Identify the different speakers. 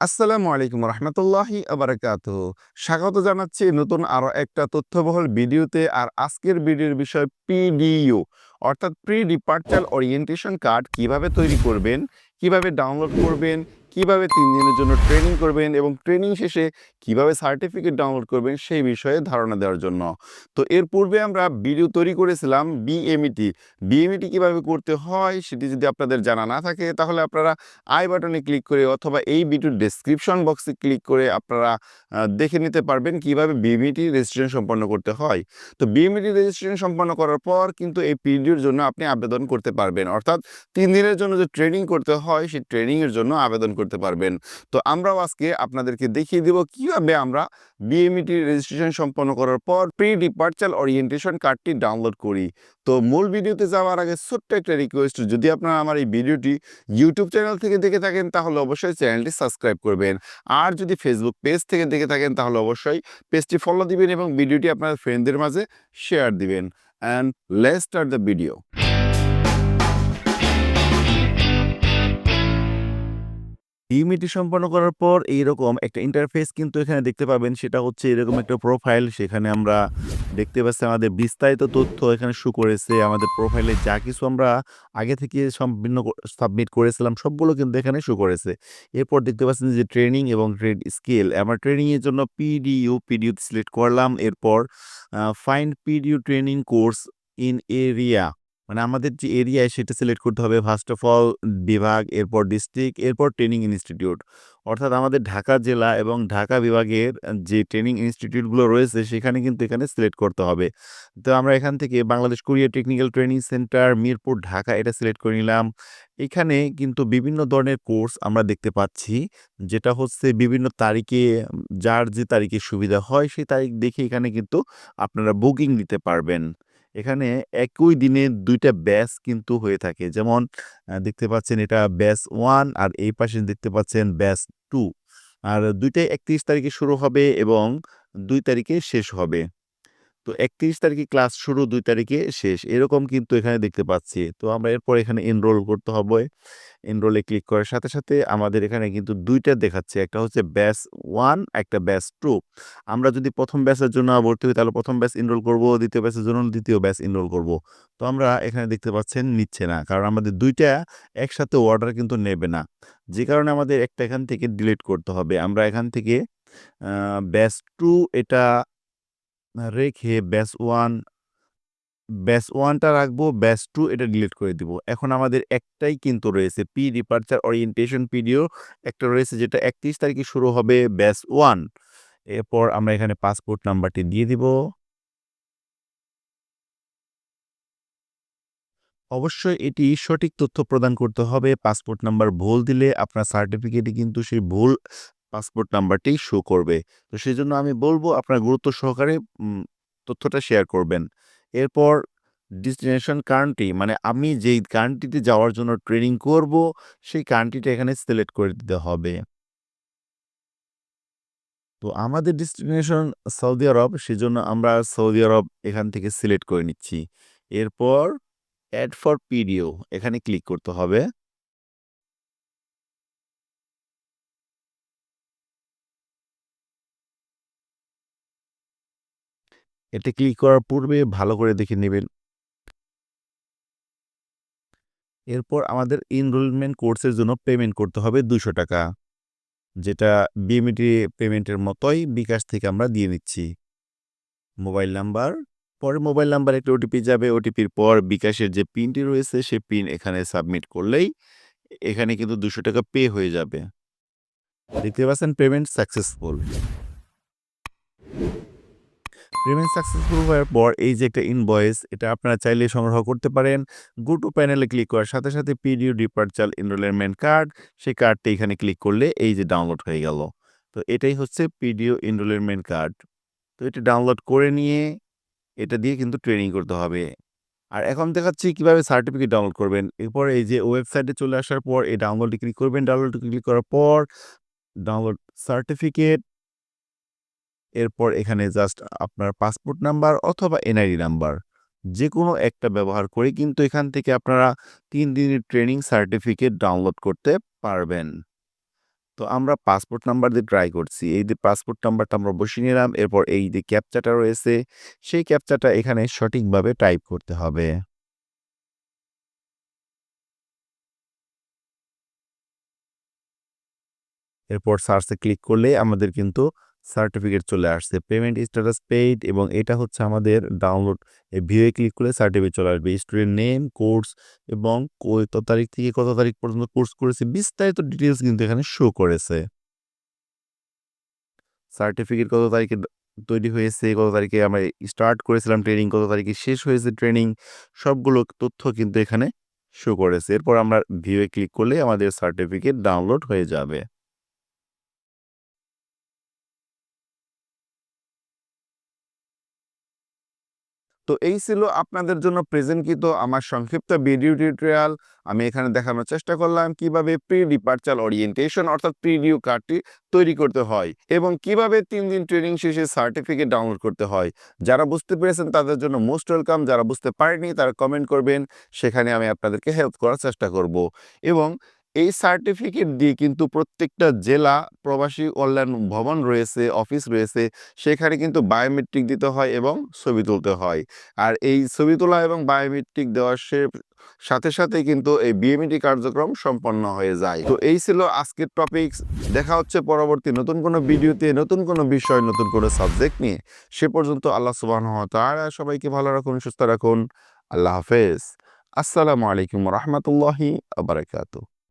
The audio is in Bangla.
Speaker 1: আসসালামু আলাইকুম রহমতুল্লাহি আবরকাত। স্বাগত জানাচ্ছি নতুন আরও একটা তথ্যবহল ভিডিওতে আর আজকের ভিডিওর বিষয় পিডিইউ, অর্থাৎ প্রি ডিপার্চার ওরিয়েন্টেশন কার্ড কীভাবে তৈরি করবেন, কীভাবে ডাউনলোড করবেন কীভাবে তিন দিনের জন্য ট্রেনিং করবেন এবং ট্রেনিং শেষে কীভাবে সার্টিফিকেট ডাউনলোড করবেন সেই বিষয়ে ধারণা দেওয়ার জন্য। তো এর পূর্বে আমরা ভিডিও তৈরি করেছিলাম বিএমইটি বিএমইটি কীভাবে করতে হয় সেটি যদি আপনাদের জানা না থাকে, তাহলে আপনারা আই বাটনে ক্লিক করে অথবা এই ভিডিওর ডেসক্রিপশন বক্সে ক্লিক করে আপনারা দেখে নিতে পারবেন কীভাবে বিএমইটি রেজিস্ট্রেশন সম্পন্ন করতে হয়। তো বিএমইটি রেজিস্ট্রেশন সম্পন্ন করার পর কিন্তু এই পিডিওর জন্য আপনি আবেদন করতে পারবেন। অর্থাৎ তিন দিনের জন্য যে ট্রেনিং করতে হয়, সেই ট্রেনিংয়ের জন্য আবেদন করতে পারবেন। তো আমরাও আজকে আপনাদেরকে দেখিয়ে দিব কীভাবে আমরা বিএমইটি রেজিস্ট্রেশন সম্পন্ন করার পর প্রি ডিপার্চার ওরিয়েন্টেশন কার্ডটি ডাউনলোড করি। তো মূল ভিডিওতে যাওয়ার আগে ছোট্ট একটা রিকোয়েস্ট যদি আপনারা আমার এই ভিডিওটি ইউটিউব চ্যানেল থেকে দেখে থাকেন, তাহলে অবশ্যই চ্যানেলটি সাবস্ক্রাইব করবেন। আর যদি ফেসবুক পেজ থেকে দেখে থাকেন, তাহলে অবশ্যই পেজটি ফলো দিবেন এবং ভিডিওটি আপনার ফ্রেন্ডদের মাঝে শেয়ার দিবেন। And let start the video ইমিটি সম্পন্ন করার পর এইরকম একটা ইন্টারফেস কিন্তু এখানে দেখতে পাবেন। সেটা হচ্ছে এরকম একটা প্রোফাইল সেখানে আমরা দেখতে পাচ্ছি আমাদের বিস্তারিত তথ্য এখানে শু করেছে। আমাদের প্রোফাইলে যা কিছু আমরা আগে থেকে সম্পূর্ণ সাবমিট করেছিলাম, সবগুলো কিন্তু এখানে শু করেছে। এরপর দেখতে পাচ্ছেন যে ট্রেনিং এবং ট্রেড স্কেল আমার ট্রেনিংয়ের জন্য পিডিইউ পিডিইউ সিলেক্ট করলাম। এরপর find PDU training course in area মানে আমাদের যে এরিয়ায় সেটা সিলেক্ট করতে হবে। ফার্স্ট অফ অল বিভাগ, এরপর ডিস্ট্রিক্ট এরপর ট্রেনিং ইনস্টিটিউট অর্থাৎ আমাদের ঢাকা জেলা এবং ঢাকা বিভাগের যে ট্রেনিং ইনস্টিটিউটগুলো রয়েছে, সেখানে কিন্তু এখানে সিলেক্ট করতে হবে। তো আমরা এখান থেকে Bangladesh Korea technical training centre Mirpur, Dhaka এটা সিলেক্ট করে নিলাম। এখানে কিন্তু বিভিন্ন ধরনের কোর্স আমরা দেখতে পাচ্ছি, যেটা হচ্ছে বিভিন্ন তারিখে, যার যে তারিখে সুবিধা হয়, সেই তারিখ দেখে এখানে কিন্তু আপনারা বুকিং দিতে পারবেন। এখানে একই দিনে দুইটা ব্যাচ কিন্তু হয়ে থাকে। যেমন দেখতে পাচ্ছেন এটা ব্যাচ ওয়ান আর এই পাশে দেখতে পাচ্ছেন ব্যাচ টু। আর দুইটাই একত্রিশ তারিখে শুরু হবে এবং দুই তারিখে শেষ হবে। তো একত্রিশ তারিখে ক্লাস শুরু, দুই তারিখে শেষ। এরকম কিন্তু এখানে দেখতে পাচ্ছি। তো আমরা এরপর এখানে এনরোল করতে হবে। এনরোলে ক্লিক করার সাথে সাথে আমাদের এখানে কিন্তু দুইটা দেখাচ্ছে। একটা হচ্ছে ব্যাচ ওয়ান একটা ব্যাচ টু আমরা যদি প্রথম ব্যাচের জন্য ভর্তি হই, তাহলে প্রথম ব্যাচ এনরোল করব, দ্বিতীয় ব্যাচের জন্য দ্বিতীয় ব্যাচ এনরোল করব। তো আমরা এখানে দেখতে পাচ্ছেন নিচ্ছে না, কারণ আমাদের দুইটা একসাথে অর্ডার কিন্তু নেবে না। যে কারণে আমাদের একটা এখান থেকে ডিলিট করতে হবে। আমরা এখান থেকে ব্যাচ টু এটা রেখে ব্যাচ ওয়ান ব্যাচ ওয়ানটা রাখব ব্যাচ টু এটা ডিলিট করে দিব। এখন আমাদের একটাই কিন্তু রয়েছে পি ডিপার্চার ওরিয়েন্টেশন পিডিও একটা রয়েছে যেটা একত্রিশ তারিখে শুরু হবে ব্যাচ ওয়ান এরপর আমরা এখানে পাসপোর্ট নাম্বারটি দিয়ে দিব। অবশ্যই এটি সঠিক তথ্য প্রদান করতে হবে। পাসপোর্ট নাম্বার ভুল দিলে আপনার সার্টিফিকেটে কিন্তু সেই ভুল পাসপোর্ট নাম্বারটি শো করবে। তো সেই জন্য আমি বলব আপনার গুরুত্ব সহকারে তথ্যটা শেয়ার করবেন। এরপর ডেস্টিনেশন কান্ট্রি মানে আমি যেই কান্ট্রিতে যাওয়ার জন্য ট্রেনিং করব, সেই কান্ট্রিটা এখানে সিলেক্ট করে দিতে হবে। তো আমাদের ডেস্টিনেশন সৌদি আরব সেজন্য আমরা সৌদি আরব এখান থেকে সিলেক্ট করে নিচ্ছি। এরপর অ্যাড ফর পিডিও এখানে ক্লিক করতে হবে। এতে ক্লিক করার পূর্বে ভালো করে দেখে নেবেন। এরপর আমাদের এনরোলমেন্ট কোর্সের জন্য পেমেন্ট করতে হবে দুশো টাকা, যেটা বিএমইটি পেমেন্টের মতোই বিকাশ থেকে আমরা দিয়ে নিচ্ছি। মোবাইল নাম্বার, পরে মোবাইল নাম্বার একটা ওটিপি যাবে ওটিপির পর বিকাশের যে পিনটি রয়েছে, সে পিন এখানে সাবমিট করলেই এখানে কিন্তু দুশো টাকা পে হয়ে যাবে। দেখতে পাচ্ছেন পেমেন্ট সাকসেসফুল পেমেন্ট সাকসেসফুল হওয়ার পর এই যে একটা ইনভয়েস এটা আপনারা চাইলে সংগ্রহ করতে পারেন। গো টু প্যানেলে ক্লিক করার সাথে সাথে পিডিও ডিপার্চার এনরোলমেন্ট কার্ড সেই কার্ডটি এখানে ক্লিক করলে এই যে ডাউনলোড হয়ে গেল। তো এটাই হচ্ছে পিডিও এনরোলমেন্ট কার্ড তো এটা ডাউনলোড করে নিয়ে এটা দিয়ে কিন্তু ট্রেনিং করতে হবে। আর এখন দেখাচ্ছি কীভাবে সার্টিফিকেট ডাউনলোড করবেন। এরপর এই যে ওয়েবসাইটে চলে আসার পর এই ডাউনলোডে ক্লিক করবেন। ডাউনলোড ক্লিক করার পর ডাউনলোড সার্টিফিকেট এরপর এখানে জাস্ট আপনার পাসপোর্ট নাম্বার অথবা এনআইডি নাম্বার যে কোনো একটা ব্যবহার করে কিন্তু এখান থেকে আপনারা তিন দিনের ট্রেনিং সার্টিফিকেট ডাউনলোড করতে পারবেন তো আমরা পাসপোর্ট নাম্বার দিয়ে ট্রাই করছি। এই যে পাসপোর্ট নাম্বারটা আমরা বসিয়ে নিলাম। এরপর এই যে ক্যাপচাটা রয়েছে, সেই ক্যাপচাটা এখানে সঠিকভাবে টাইপ করতে হবে। এরপর সার্চে ক্লিক করলে আমাদের কিন্তু সার্টিফিকেট চলে আসছে। পেমেন্ট স্ট্যাটাস পেইড এবং এটা হচ্ছে আমাদের ডাউনলোড ভিউয়ে ক্লিক করলে সার্টিফিকেট চলে আসবে। স্টুডেন্ট নেম, কোর্স এবং কত তারিখ থেকে কত তারিখ পর্যন্ত কোর্স করেছে বিস্তারিত ডিটেলস কিন্তু এখানে শো করেছে। সার্টিফিকেট কত তারিখে তৈরি হয়েছে, কত তারিখে আমরা স্টার্ট করেছিলাম ট্রেনিং, কত তারিখে শেষ হয়েছে ট্রেনিং, সবগুলো তথ্য কিন্তু এখানে শো করেছে। এরপর আমরা ভিউয়ে ক্লিক করলে আমাদের সার্টিফিকেট ডাউনলোড হয়ে যাবে। তো এই ছিল আপনাদের জন্য প্রেজেন্টকৃত আমার সংক্ষিপ্ত ভিডিও টিউটোরিয়াল। আমি এখানে দেখানোর চেষ্টা করলাম কীভাবে প্রি ডিপার্চার ওরিয়েন্টেশন অর্থাৎ প্রিভিউ কার্ডটি তৈরি করতে হয় এবং কীভাবে তিন দিন ট্রেনিং শেষে সার্টিফিকেট ডাউনলোড করতে হয়। যারা বুঝতে পেরেছেন তাদের জন্য মোস্ট ওয়েলকাম। যারা বুঝতে পারেনি তারা কমেন্ট করবেন। সেখানে আমি আপনাদেরকে হেল্প করার চেষ্টা করব এবং এই সার্টিফিকেট দিয়ে কিন্তু প্রত্যেকটা জেলা প্রবাসী কল্যাণ ভবন রয়েছে, অফিস রয়েছে, সেখানে কিন্তু বায়োমেট্রিক দিতে হয় এবং ছবি তুলতে হয়। আর এই ছবি তোলা এবং বায়োমেট্রিক দেওয়ার সাথে, সাথেই কিন্তু এই বিএমইটি কার্যক্রম সম্পন্ন হয়ে যায়। তো এই ছিল আজকের টপিকস। দেখা হচ্ছে পরবর্তী নতুন কোনো ভিডিওতে, নতুন কোনো বিষয়, নতুন কোনো সাবজেক্ট নিয়ে। সে পর্যন্ত আল্লাহ ওয়া তাআলা সবাইকে ভালো রাখুন, সুস্থ রাখুন। আল্লাহ হাফেজ। আসসালামু আলাইকুম রাহমাতুল্লাহি ওয়া বারাকাতুহু।